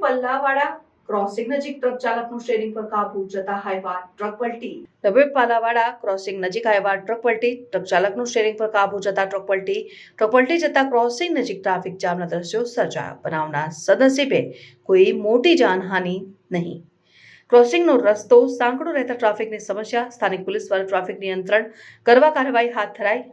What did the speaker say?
પલ્લાવાડા crossing નજીક truck ચાલકનું steering પર કાબુ જતા હાઈવા ટ્રક પલટી. ડભોઈ પાલાવાડા ક્રોસિંગ નજીક હાઈવા ટ્રક પલટી ટ્રક ચાલકનું શેરિંગ પર કાબુ જતા ટ્રક પલટી. ટ્રક પલટી જતા ક્રોસિંગ નજીક ટ્રાફિક જામના દ્રશ્યો સર્જાયા બનાવના સદનસીબે કોઈ મોટી જાનહાનિ નહીં. ક્રોસિંગનો રસ્તો સાંકડો રહેતા ટ્રાફિકની સમસ્યા, સ્થાનિક પોલીસ દ્વારા ટ્રાફિક નિયંત્રણ કરવા કાર્યવાહી હાથ ધરાઈ.